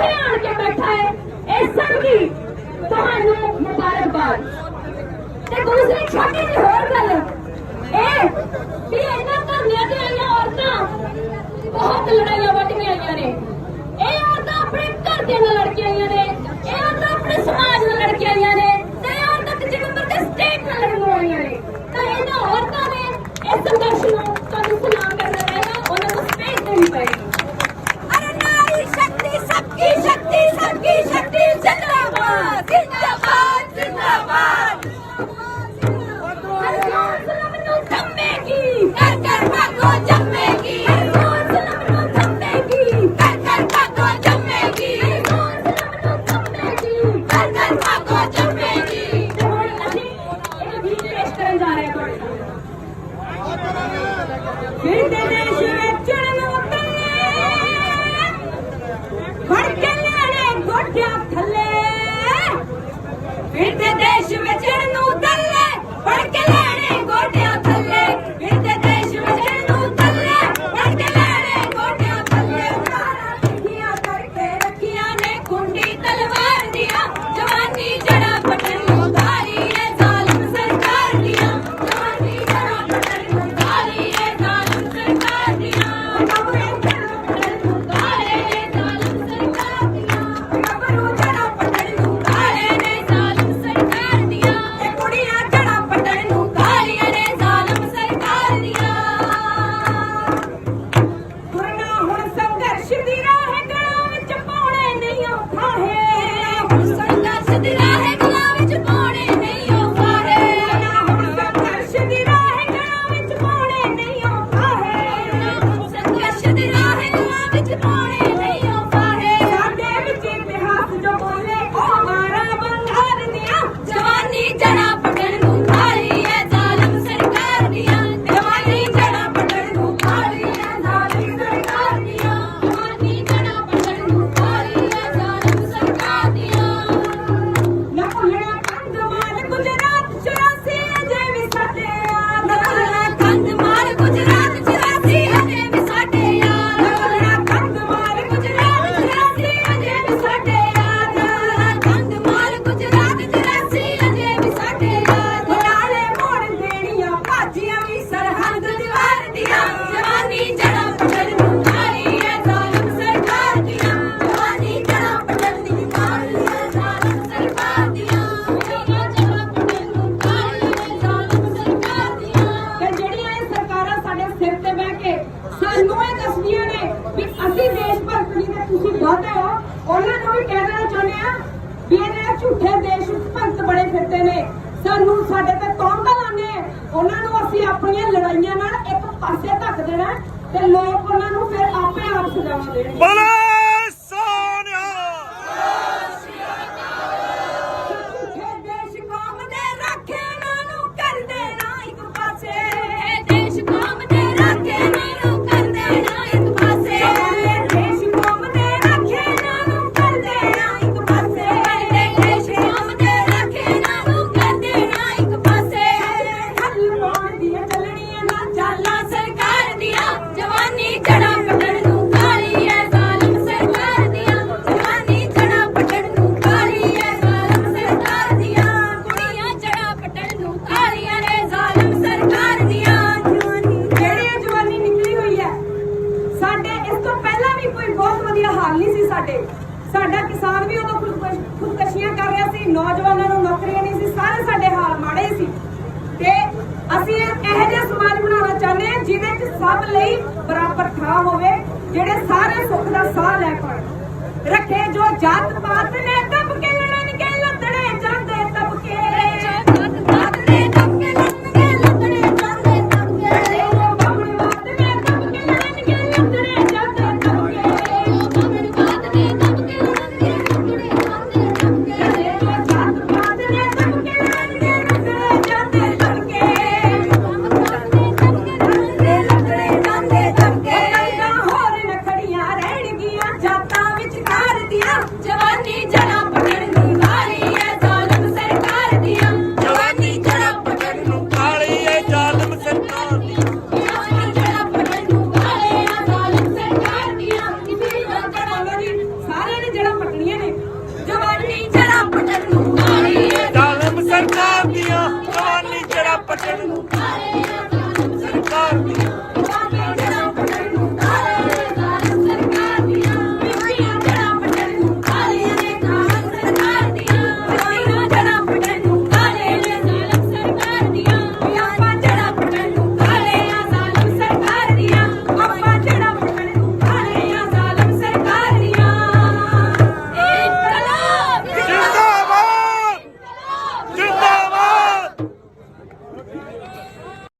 ਸਾਹਮਣੇ ਆਣ ਕੇ ਬੈਠਾ ਹੈ। ਇਸ ਸੰਗੀ ਤੁਹਾਨੂੰ ਮੁਬਾਰਕਬਾਦ। ਤੇ ਦੂਸਰੀ ਛੋਟੀ ਜਿਹੀ ਹੋਰ ਗੱਲ ਇਹ ਵੀ ਇਹਨਾਂ ਧਰਨਿਆਂ ਤੇ ਆਈਆਂ ਔਰਤਾਂ ਬਹੁਤ ਲੜਾਈਆਂ ਵੱਟ ਕੇ ਆਈਆਂ ਨੇ। ਇਹ ਔਰਤਾਂ ਆਪਣੇ ਘਰ ਦੇ ਨਾਲ ਲੜ ਕੇ ਆਈਆਂ ਜਿੰਦਾਬਾਦ ਜਿੰਦਾਬਾਦ ਹੌਸਲਾ ਮੈਨੂੰ ਜੰਮੇਗੀ ਕਰ ਕਰ ਭਾਗੋ ਜੰਮੇਗੀ ਹੌਸਲਾ ਮੈਨੂੰ ਜੰਮੇਗੀ ਕਰ ਕਰ ਭਾਗੋ ਜੰਮੇਗੀ ਹੌਸਲਾ ਮੈਨੂੰ ਜੰਮੇਗੀ ਕਰ ਕਰ ਭਾਗੋ ਜੰਮੇਗੀ ਤੇ ਹੁਣ ਅਸੀਂ ਇਹ ਵੀ ਪੇਸ਼ ਕਰਨ ਜਾ ਰਹੇ ਹਾਂ ਤੁਹਾਡੇ ਸਾਹਮਣੇ। ਮੇਰੀ Bir de ਸਰਕਾਰ ਨੂੰ ਸਾਡੇ ਤੇ ਤੌਂਦਾ ਲਾਣੇ ਉਹਨਾਂ ਨੂੰ ਅਸੀਂ ਆਪਣੀਆਂ ਲੜਾਈਆਂ ਨਾਲ ਇੱਕ ਪਾਸੇ ਧੱਕ ਦੇਣਾ ਤੇ ਲੋਕ ਉਹਨਾਂ ਨੂੰ ਫਿਰ ਆਪੇ ਆਪ ਸਜਾਵਾ ਦੇਣਗੇ। ਹੱਲ ਨਹੀਂ ਸੀ ਸਾਡੇ। ਸਾਡਾ ਕਿਸਾਨ ਵੀ ਉਦੋਂ ਖੁਦਕਸ਼ੀਆਂ ਕਰ ਰਿਹਾ ਸੀ, ਨੌਜਵਾਨਾਂ ਨੂੰ ਨੌਕਰੀਆਂ ਨਹੀਂ ਸੀ, ਸਾਰੇ ਸਾਡੇ ਹਾਲ ਮਾੜੇ ਸੀ। ਤੇ ਅਸੀਂ ਇਹ ਜਿਹਾ ਸਮਾਜ ਬਣਾਉਣਾ ਚਾਹੁੰਦੇ ਹਾਂ ਜਿਹਦੇ ਵਿੱਚ ਸਭ ਲਈ ਬਰਾਬਰ ਥਾਂ ਹੋਵੇ, ਜਿਹੜੇ ਸਾਰੇ ਸੁੱਖ ਦਾ ਸਾਹ ਲੈ ਪਾਣ। ਰੱਖੇ ਜੋ ਜਾਤ ਪਾਤ ਨੇ ਦਬ ਕੇ